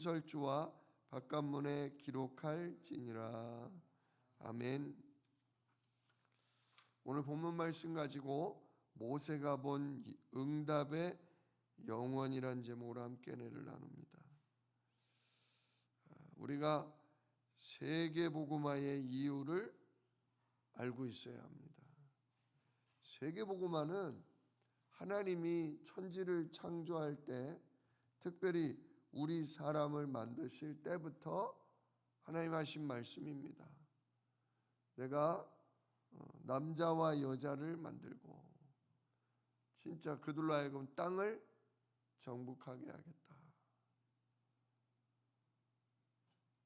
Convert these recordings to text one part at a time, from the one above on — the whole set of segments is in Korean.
문설주와 바깥문에 기록할지니라. 아멘. 오늘 본문 말씀 가지고 모세가 본 응답의 영원이란 제목으로 함께 내를 나눕니다. 아, 우리가 세계 복음화의 이유를 알고 있어야 합니다. 세계 복음화는 하나님이 천지를 창조할 때 특별히 우리 사람을 만드실 때부터 하나님 하신 말씀입니다. 내가 어, 남자와 여자를 만들고 진짜 그들로 하여금 땅을 정복하게 하겠다.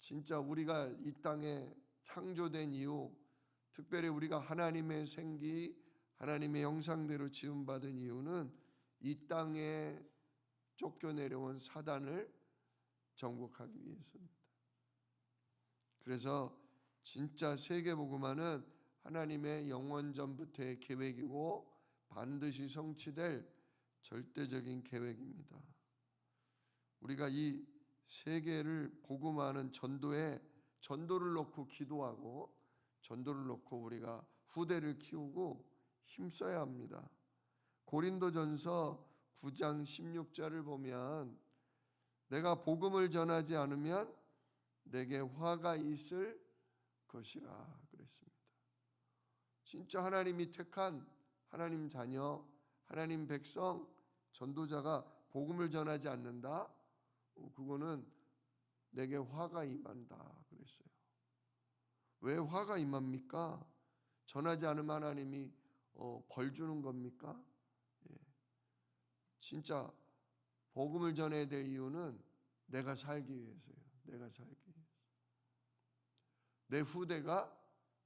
진짜 우리가 이 땅에 창조된 이유, 특별히 우리가 하나님의 생기, 하나님의 형상대로 지음받은 이유는 이 땅에 쫓겨내려온 사단을 정복하기 위해서입니다. 그래서 진짜 세계복음화는 하나님의 영원전부터의 계획이고 반드시 성취될 절대적인 계획입니다. 우리가 이 세계를 복음하는 전도에 전도를 놓고 기도하고 전도를 놓고 우리가 후대를 키우고 힘써야 합니다. 고린도전서 9장 16절을 보면 내가 복음을 전하지 않으면 내게 화가 있을 것이라 그랬습니다. 진짜 하나님이 택한 하나님 자녀, 하나님 백성, 전도자가 복음을 전하지 않는다? 어, 그거는 내게 화가 임한다 그랬어요. 왜 화가 임합니까? 전하지 않으면 하나님이 어, 벌 주는 겁니까? 예. 진짜 복음을 전해야 될 이유는 내가 살기 위해서요. 내가 살기 위해서. 내 후대가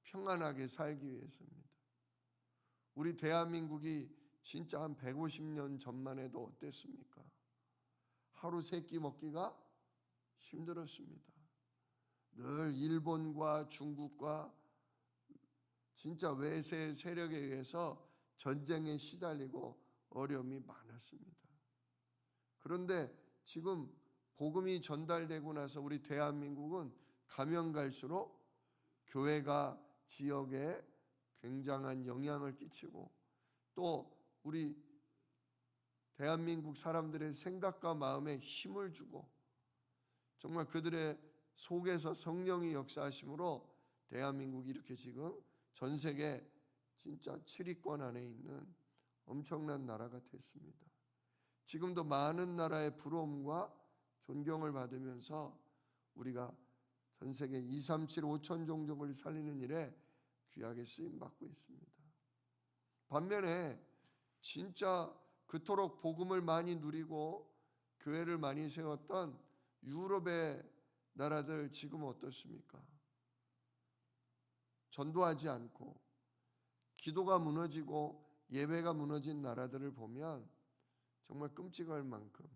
평안하게 살기 위해서입니다. 우리 대한민국이 진짜 한 150년 전만 해도 어땠습니까? 하루 세 끼 먹기가 힘들었습니다. 늘 일본과 중국과 진짜 외세 세력에 의해서 전쟁에 시달리고 어려움이 많았습니다. 그런데 지금 복음이 전달되고 나서 우리 대한민국은 가면 갈수록 교회가 지역에 굉장한 영향을 끼치고 또 우리 대한민국 사람들의 생각과 마음에 힘을 주고 정말 그들의 속에서 성령이 역사하심으로 대한민국이 이렇게 지금 전 세계 진짜 7위권 안에 있는 엄청난 나라가 됐습니다. 지금도 많은 나라의 부러움과 존경을 받으면서 우리가 전 세계 2, 3, 7, 5천 종족을 살리는 일에 귀하게 쓰임 받고 있습니다. 반면에 진짜 그토록 복음을 많이 누리고 교회를 많이 세웠던 유럽의 나라들 지금 어떻습니까? 전도하지 않고 기도가 무너지고 예배가 무너진 나라들을 보면 정말 끔찍할 만큼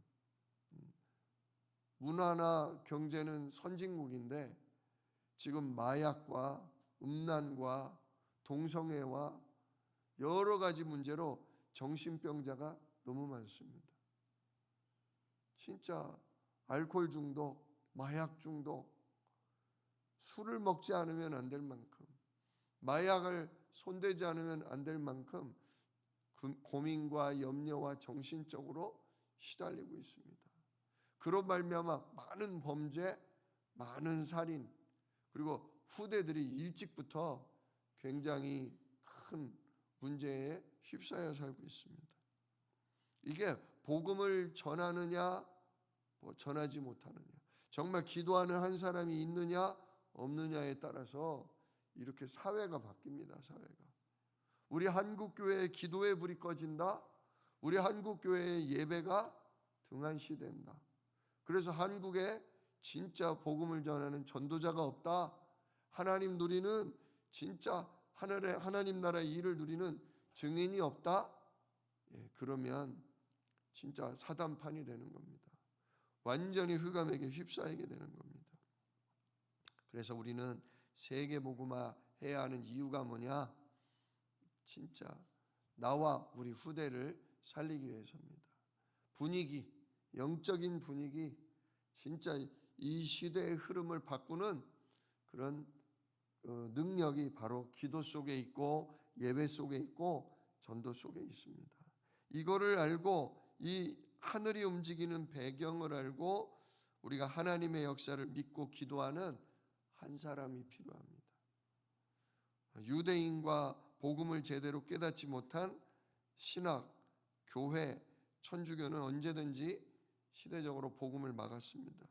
음, 문화나 경제는 선진국인데 지금 마약과 음란과 동성애와 여러 가지 문제로 정신병자가 너무 많습니다. 진짜 알코올 중독, 마약 중독, 술을 먹지 않으면 안 될 만큼, 마약을 손대지 않으면 안 될 만큼 고민과 염려와 정신적으로 시달리고 있습니다. 그런 말미암아 많은 범죄, 많은 살인, 그리고 후대들이 일찍부터 굉장히 큰 문제에 휩싸여 살고 있습니다. 이게 복음을 전하느냐, 뭐 전하지 못하느냐, 정말 기도하는 한 사람이 있느냐, 없느냐에 따라서 이렇게 사회가 바뀝니다. 사회가. 우리 한국 교회의 기도의 불이 꺼진다. 우리 한국 교회의 예배가 등한시된다. 그래서 한국에 진짜 복음을 전하는 전도자가 없다. 하나님 누리는 진짜 하늘의 하나님 나라의 일을 누리는 증인이 없다. 예, 그러면 진짜 사단판이 되는 겁니다. 완전히 흑암에게 휩싸이게 되는 겁니다. 그래서 우리는 세계 복음화 해야 하는 이유가 뭐냐? 진짜 나와 우리 후대를 살리기 위해서입니다. 분위기, 영적인 분위기, 진짜 이 시대의 흐름을 바꾸는 그런 어, 능력이 바로 기도 속에 있고 예배 속에 있고 전도 속에 있습니다. 이거를 알고 이 하늘이 움직이는 배경을 알고 우리가 하나님의 역사를 믿고 기도하는 한 사람이 필요합니다. 유대인과 복음을 제대로 깨닫지 못한 신학, 교회, 천주교는 언제든지 시대적으로 복음을 막았습니다.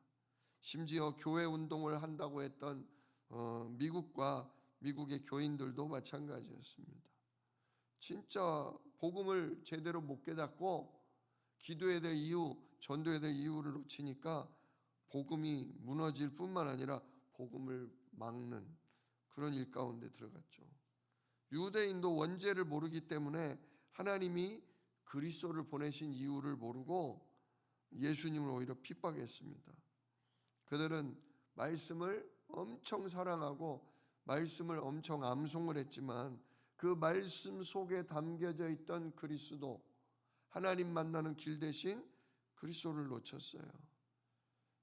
심지어 교회 운동을 한다고 했던 어, 미국과 미국의 교인들도 마찬가지였습니다. 진짜 복음을 제대로 못 깨닫고 기도해야 될 이유, 전도해야 될 이유를 놓치니까 복음이 무너질 뿐만 아니라 복음을 막는 그런 일 가운데 들어갔죠. 유대인도 원죄를 모르기 때문에 하나님이 그리스도를 보내신 이유를 모르고 예수님을 오히려 핍박했습니다. 그들은 말씀을 엄청 사랑하고 말씀을 엄청 암송을 했지만 그 말씀 속에 담겨져 있던 그리스도 하나님 만나는 길 대신 그리스도를 놓쳤어요.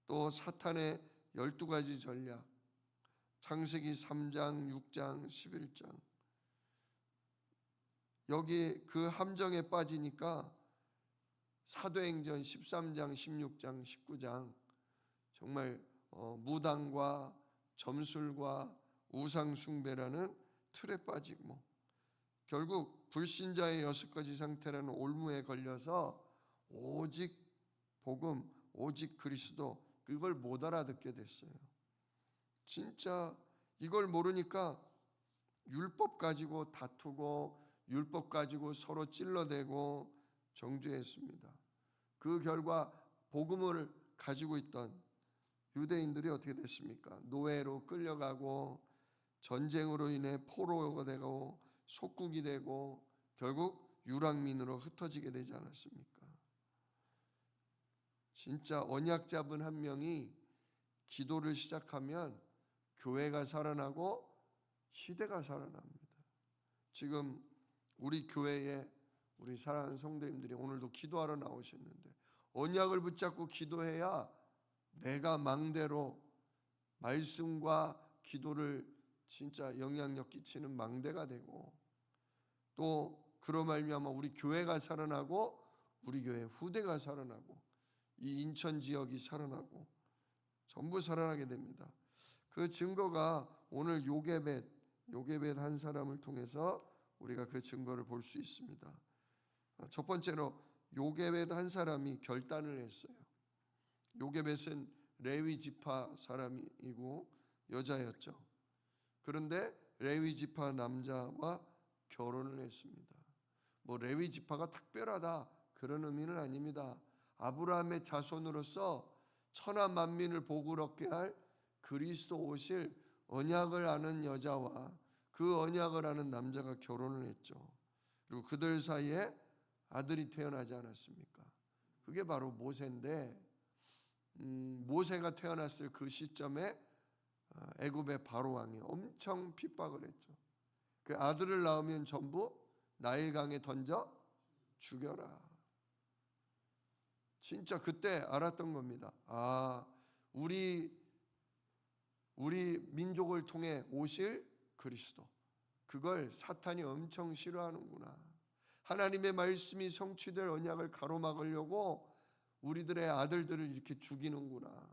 또 사탄의 12가지 전략 창세기 3장, 6장, 11장 여기 그 함정에 빠지니까 사도행전 13장, 16장, 19장 정말 어, 무당과 점술과 우상 숭배라는 틀에 빠지고 결국 불신자의 여섯 가지 상태라는 올무에 걸려서 오직 복음, 오직 그리스도 그걸 못 알아듣게 됐어요. 진짜 이걸 모르니까 율법 가지고 다투고 율법 가지고 서로 찔러대고 정죄했습니다. 그 결과 복음을 가지고 있던 유대인들이 어떻게 됐습니까? 노예로 끌려가고 전쟁으로 인해 포로가 되고 속국이 되고 결국 유랑민으로 흩어지게 되지 않았습니까? 진짜 언약 잡은 한 명이 기도를 시작하면 교회가 살아나고 시대가 살아납니다. 지금 우리 교회에 우리 사랑하는 성도님들이 오늘도 기도하러 나오셨는데 언약을 붙잡고 기도해야 내가 망대로 말씀과 기도를 진짜 영향력 끼치는 망대가 되고 또 그로 말미암아 우리 교회가 살아나고 우리 교회 후대가 살아나고 이 인천 지역이 살아나고 전부 살아나게 됩니다. 그 증거가 오늘 요게벳 요게벳 한 사람을 통해서 우리가 그 증거를 볼 수 있습니다. 첫 번째로 요게벳 한 사람이 결단을 했어요. 요게벳은 레위 지파 사람이고 여자였죠. 그런데 레위 지파 남자와 결혼을 했습니다. 뭐 레위 지파가 특별하다 그런 의미는 아닙니다. 아브라함의 자손으로서 천하 만민을 복을 얻게 할 그리스도 오실 언약을 아는 여자와 그 언약을 아는 남자가 결혼을 했죠. 그리고 그들 사이에 아들이 태어나지 않았습니까? 그게 바로 모세인데 음, 모세가 태어났을 그 시점에 어, 애굽의 바로 왕이 엄청 핍박을 했죠. 그 아들을 낳으면 전부 나일강에 던져 죽여라. 진짜 그때 알았던 겁니다. 아, 우리 우리 민족을 통해 오실 그리스도. 그걸 사탄이 엄청 싫어하는구나. 하나님의 말씀이 성취될 언약을 가로막으려고 우리들의 아들들을 이렇게 죽이는구나.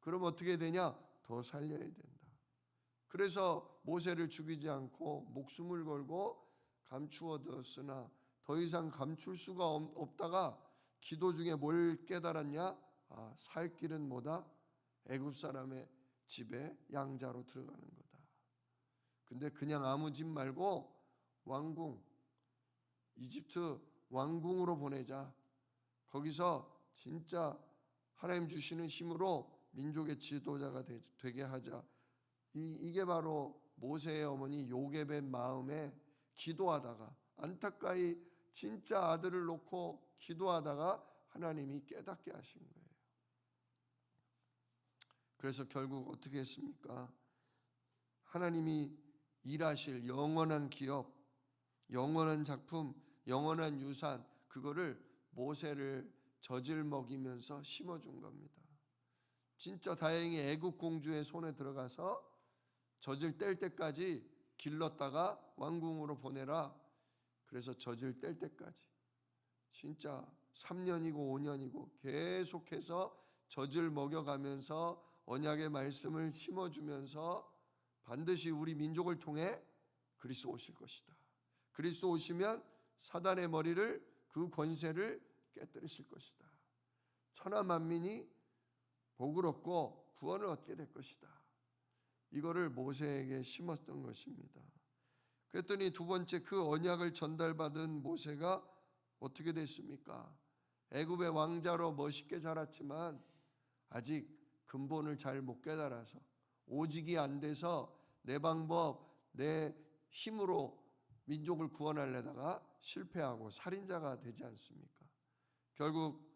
그럼 어떻게 되냐? 더 살려야 된다. 그래서 모세를 죽이지 않고 목숨을 걸고 감추어 두었으나 더 이상 감출 수가 없다가 기도 중에 뭘 깨달았냐? 아, 살 길은 뭐다? 애굽 사람의 집에 양자로 들어가는 거다. 근데 그냥 아무 집 말고 왕궁 이집트 왕궁으로 보내자. 거기서 진짜 하나님 주시는 힘으로 민족의 지도자가 되게 하자. 이, 이게 바로 모세의 어머니 요게벳 마음에 기도하다가 안타까이 진짜 아들을 놓고 기도하다가 하나님이 깨닫게 하신 거예요. 그래서 결국 어떻게 했습니까? 하나님이 일하실 영원한 기업, 영원한 작품, 영원한 유산 그거를 모세를 젖을 먹이면서 심어준 겁니다. 진짜 다행히 애국 공주의 손에 들어가서 젖을 뗄 때까지 길렀다가 왕궁으로 보내라. 그래서 젖을 뗄 때까지 진짜 3년이고 5년이고 계속해서 젖을 먹여가면서 언약의 말씀을 심어주면서 반드시 우리 민족을 통해 그리스도 오실 것이다. 그리스도 오시면 사단의 머리를 그 권세를 깨뜨리실 것이다. 천하 만민이 복을 얻고 구원을 얻게 될 것이다. 이거를 모세에게 심었던 것입니다. 그랬더니 두 번째 그 언약을 전달받은 모세가 어떻게 됐습니까? 애굽의 왕자로 멋있게 자랐지만 아직 근본을 잘 못 깨달아서 오직이 안 돼서 내 방법, 내 힘으로 민족을 구원하려다가 실패하고 살인자가 되지 않습니까? 결국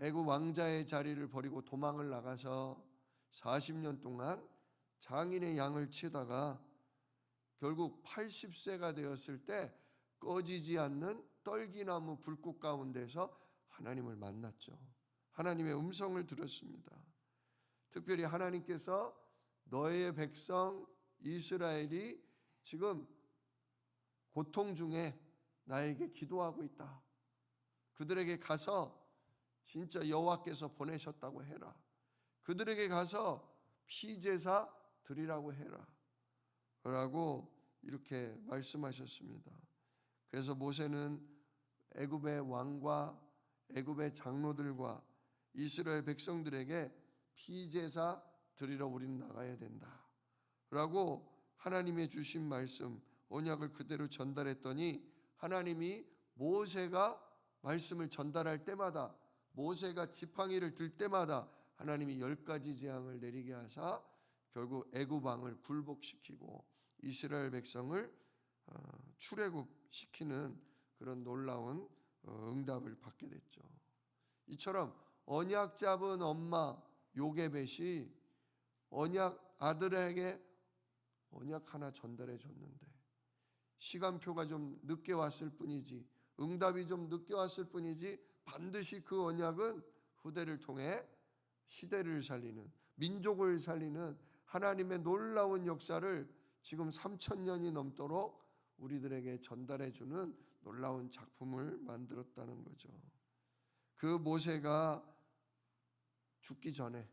애굽 왕자의 자리를 버리고 도망을 나가서 40년 동안 장인의 양을 치다가 결국 80세가 되었을 때 꺼지지 않는 떨기나무 불꽃 가운데서 하나님을 만났죠. 하나님의 음성을 들었습니다. 특별히 하나님께서 너의 백성 이스라엘이 지금 고통 중에 나에게 기도하고 있다. 그들에게 가서 진짜 여호와께서 보내셨다고 해라. 그들에게 가서 피제사 드리라고 해라. 라고 이렇게 말씀하셨습니다. 그래서 모세는 애굽의 왕과 애굽의 장로들과 이스라엘 백성들에게 피제사 드리러 우리는 나가야 된다. 라고 하나님의 주신 말씀 언약을 그대로 전달했더니 하나님이 모세가 말씀을 전달할 때마다 모세가 지팡이를 들 때마다 하나님이 열 가지 재앙을 내리게 하사 결국 애굽 왕을 굴복시키고 이스라엘 백성을 어, 출애굽시키는 그런 놀라운 어, 응답을 받게 됐죠. 이처럼 언약 잡은 엄마 요게벳이 언약 아들에게 언약 하나 전달해 줬는데 시간표가 좀 늦게 왔을 뿐이지 응답이 좀 늦게 왔을 뿐이지 반드시 그 언약은 후대를 통해 시대를 살리는 민족을 살리는 하나님의 놀라운 역사를 지금 3천 년이 넘도록 우리들에게 전달해 주는 놀라운 작품을 만들었다는 거죠. 그 모세가 죽기 전에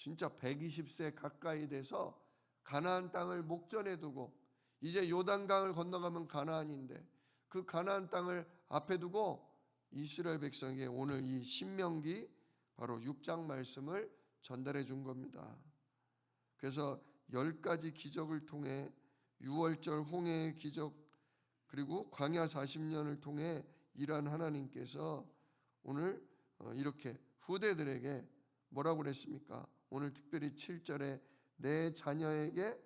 진짜 120세 가까이 돼서 가나안 땅을 목전에 두고 이제 요단강을 건너가면 가나안인데 그 가나안 땅을 앞에 두고 이스라엘 백성에게 오늘 이 신명기 바로 6장 말씀을 전달해 준 겁니다. 그래서 열 가지 기적을 통해 유월절 홍해의 기적 그리고 광야 40년을 통해 일한 하나님께서 오늘 어, 이렇게 후대들에게 뭐라고 그랬습니까? 오늘 특별히 7절에 내 자녀에게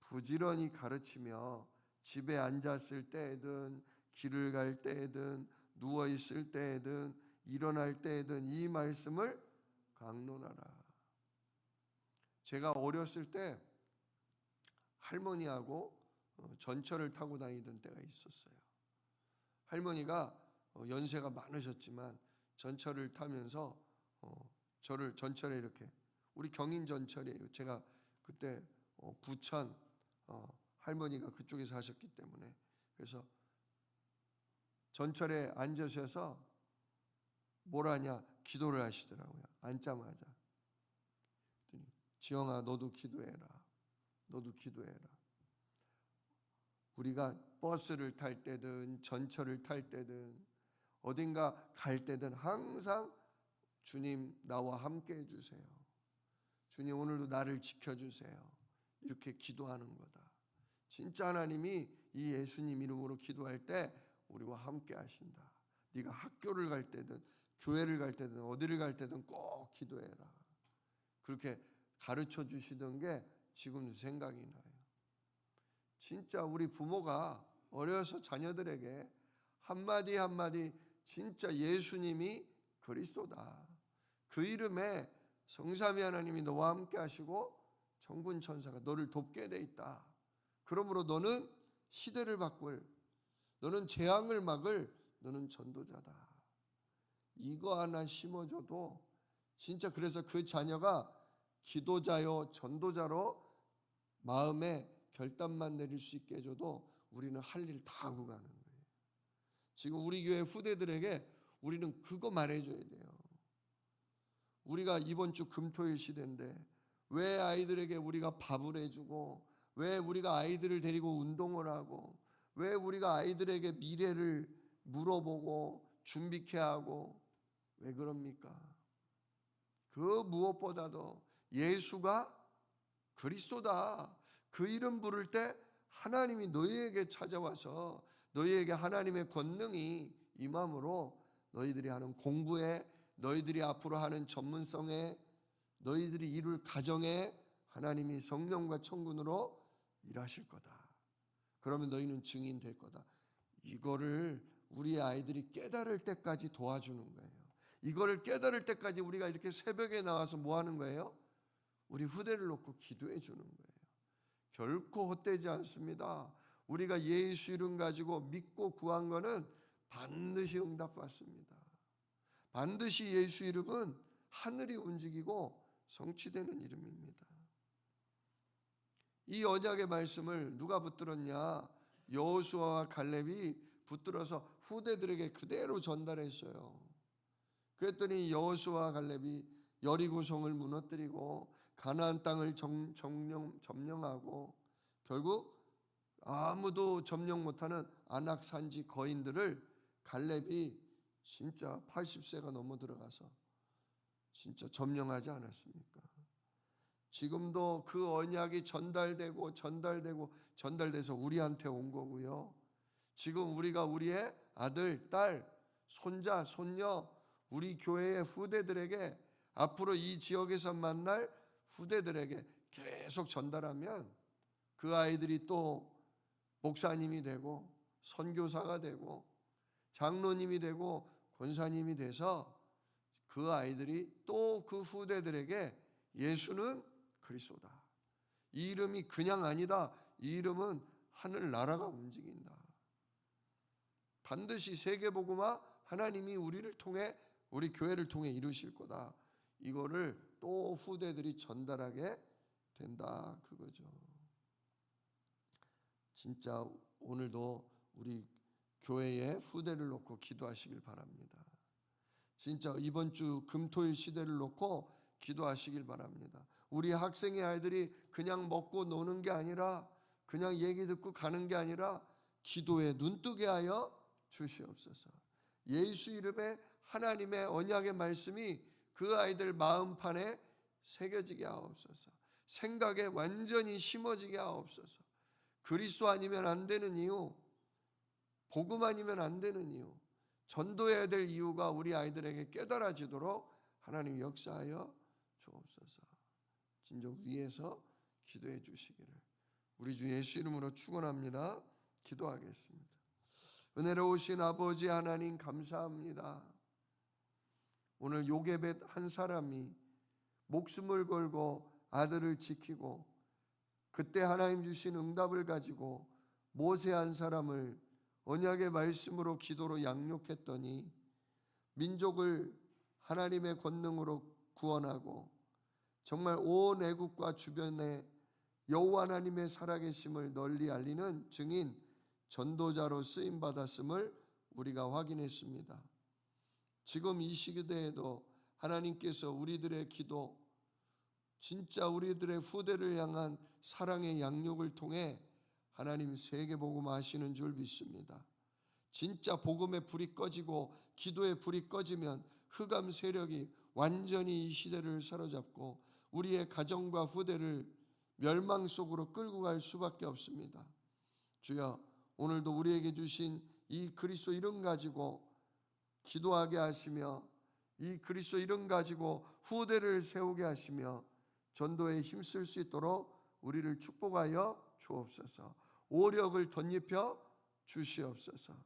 부지런히 가르치며 집에 앉았을 때에든 길을 갈 때에든 누워 있을 때에든 일어날 때에든 이 말씀을 강론하라. 제가 어렸을 때 할머니하고 어, 전철을 타고 다니던 때가 있었어요. 할머니가 어, 연세가 많으셨지만 전철을 타면서 어, 저를 전철에 이렇게 우리 경인 전철이에요. 제가 그때 부천 할머니가 그쪽에 사셨기 때문에 그래서 전철에 앉으셔서 뭘 하냐 기도를 하시더라고요. 앉자마자 지영아 너도 기도해라. 너도 기도해라. 우리가 버스를 탈 때든 전철을 탈 때든 어딘가 갈 때든 항상 주님 나와 함께 해주세요. 주님 오늘도 나를 지켜주세요. 이렇게 기도하는 거다. 진짜 하나님이 이 예수님 이름으로 기도할 때 우리와 함께 하신다. 네가 학교를 갈 때든 교회를 갈 때든 어디를 갈 때든 꼭 기도해라. 그렇게 가르쳐 주시던 게 지금도 생각이 나요. 진짜 우리 부모가 어려서 자녀들에게 한마디 한마디 진짜 예수님이 그리스도다. 그 이름에 성삼위 하나님이 너와 함께 하시고 정군 천사가 너를 돕게 돼 있다. 그러므로 너는 시대를 바꿀 너는 재앙을 막을 너는 전도자다. 이거 하나 심어줘도 진짜 그래서 그 자녀가 기도자요 전도자로 마음에 결단만 내릴 수 있게 해줘도 우리는 할 일 다 하고 가는 거예요. 지금 우리 교회 후대들에게 우리는 그거 말해줘야 돼요. 우리가 이번 주 금토일 시대인데 왜 아이들에게 우리가 밥을 해주고 왜 우리가 아이들을 데리고 운동을 하고 왜 우리가 아이들에게 미래를 물어보고 준비케 하고 왜 그럽니까? 그 무엇보다도 예수가 그리스도다. 그 이름 부를 때 하나님이 너희에게 찾아와서 너희에게 하나님의 권능이 임함으로 너희들이 하는 공부에 너희들이 앞으로 하는 전문성에 너희들이 이룰 가정에 하나님이 성령과 천군으로 일하실 거다. 그러면 너희는 증인 될 거다. 이거를 우리 아이들이 깨달을 때까지 도와주는 거예요. 이거를 깨달을 때까지 우리가 이렇게 새벽에 나와서 뭐 하는 거예요? 우리 후대를 놓고 기도해 주는 거예요. 결코 헛되지 않습니다. 우리가 예수 이름 가지고 믿고 구한 거는 반드시 응답받습니다. 반드시 예수 이름은 하늘이 움직이고 성취되는 이름입니다. 이 언약의 말씀을 누가 붙들었냐? 여호수아와 갈렙이 붙들어서 후대들에게 그대로 전달했어요. 그랬더니 여호수아와 갈렙이 여리고 성을 무너뜨리고 가나안 땅을 정, 정령, 점령하고 결국 아무도 점령 못하는 안악 산지 거인들을 갈렙이 진짜 80세가 넘어 들어가서 진짜 점령하지 않았습니까? 지금도 그 언약이 전달되고 전달되고 전달돼서 우리한테 온 거고요. 지금 우리가 우리의 아들, 딸, 손자, 손녀, 우리 교회의 후대들에게 앞으로 이 지역에서 만날 후대들에게 계속 전달하면 그 아이들이 또 목사님이 되고 선교사가 되고 장로님이 되고 권사님이 돼서 그 아이들이 또 그 후대들에게 예수는 그리스도다. 이 이름이 그냥 아니다. 이 이름은 하늘 나라가 움직인다. 반드시 세계 복음화 하나님이 우리를 통해 우리 교회를 통해 이루실 거다. 이거를 또 후대들이 전달하게 된다 그거죠. 진짜 오늘도 우리 교회의 후대를 놓고 기도하시길 바랍니다. 진짜 이번 주 금토일 시대를 놓고 기도하시길 바랍니다. 우리 학생의 아이들이 그냥 먹고 노는 게 아니라 그냥 얘기 듣고 가는 게 아니라 기도에 눈뜨게 하여 주시옵소서. 예수 이름에 하나님의 언약의 말씀이 그 아이들 마음판에 새겨지게 하옵소서. 생각에 완전히 심어지게 하옵소서. 그리스도 아니면 안 되는 이유, 복음 아니면 안 되는 이유, 전도해야 될 이유가 우리 아이들에게 깨달아지도록 하나님 역사하여 주옵소서. 진정 위에서 기도해 주시기를 우리 주 예수 이름으로 축원합니다. 기도하겠습니다. 은혜로우신 아버지 하나님 감사합니다. 오늘 요게벳 한 사람이 목숨을 걸고 아들을 지키고 그때 하나님 주신 응답을 가지고 모세 한 사람을 언약의 말씀으로 기도로 양육했더니 민족을 하나님의 권능으로 구원하고 정말 온 애국과 주변에 여호와 하나님의 살아계심을 널리 알리는 증인 전도자로 쓰임 받았음을 우리가 확인했습니다. 지금 이 시대에도 하나님께서 우리들의 기도 진짜 우리들의 후대를 향한 사랑의 양육을 통해 하나님 세계 복음 하시는 줄 믿습니다. 진짜 복음의 불이 꺼지고 기도의 불이 꺼지면 흑암 세력이 완전히 이 시대를 사로잡고 우리의 가정과 후대를 멸망 속으로 끌고 갈 수밖에 없습니다. 주여 오늘도 우리에게 주신 이 그리스도 이름 가지고 기도하게 하시며 이 그리스도 이름 가지고 후대를 세우게 하시며 전도에 힘쓸 수 있도록 우리를 축복하여 주옵소서. 오력을 덧입혀 주시옵소서.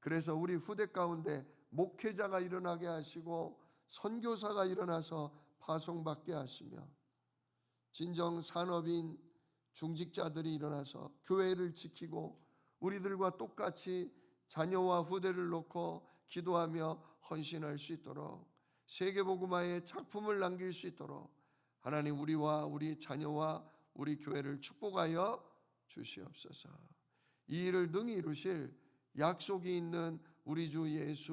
그래서 우리 후대 가운데 목회자가 일어나게 하시고 선교사가 일어나서 파송받게 하시며 진정 산업인 중직자들이 일어나서 교회를 지키고 우리들과 똑같이 자녀와 후대를 놓고 기도하며 헌신할 수 있도록 세계복음화의 작품을 남길 수 있도록 하나님 우리와 우리 자녀와 우리 교회를 축복하여 주시옵소서. 이 일을 능히 이루실 약속이 있는 우리 주 예수